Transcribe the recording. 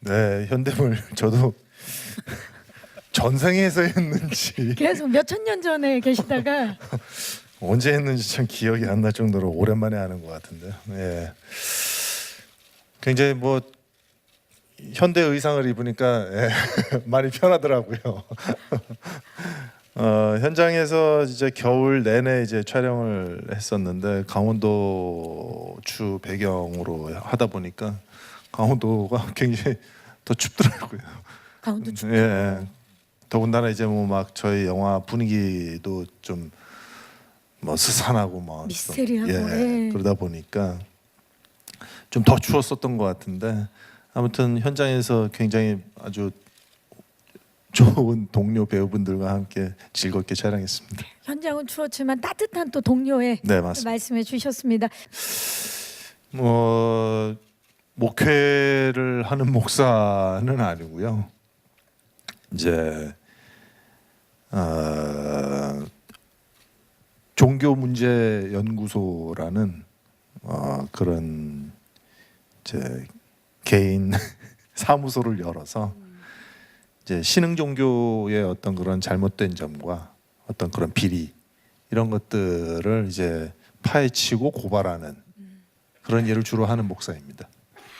네, 현대물 저도 전생에서 했는지 계속 몇 천 년 전에 계시다가 언제 했는지 참 기억이 안 날 정도로 오랜만에 하는 것 같은데. 예. 굉장히 뭐 현대 의상을 입으니까 예, 많이 편하더라고요. 어, 현장에서 이제 겨울 내내 이제 촬영을 했었는데 강원도 주 배경으로 하다 보니까 강원도가 굉장히 더 춥더라고요. 강원도 주 예. 더군다나 이제 뭐 막 저희 영화 분위기도 좀 뭐 스산하고 뭐 미스테리하고, 좀, 예. 예. 그러다 보니까 좀 더 추웠었던 것 같은데 아무튼 현장에서 굉장히 아주 좋은 동료 배우분들과 함께 즐겁게 촬영했습니다. 현장은 추웠지만 따뜻한 또 동료의 네 맞습니다. 말씀해 주셨습니다. 뭐 목회를 하는 목사는 아니고요. 이제 어, 종교 문제 연구소라는 어, 그런 이제 개인 사무소를 열어서 이제 신흥 종교의 어떤 그런 잘못된 점과 어떤 그런 비리 이런 것들을 이제 파헤치고 고발하는 그런 일을 주로 하는 목사입니다.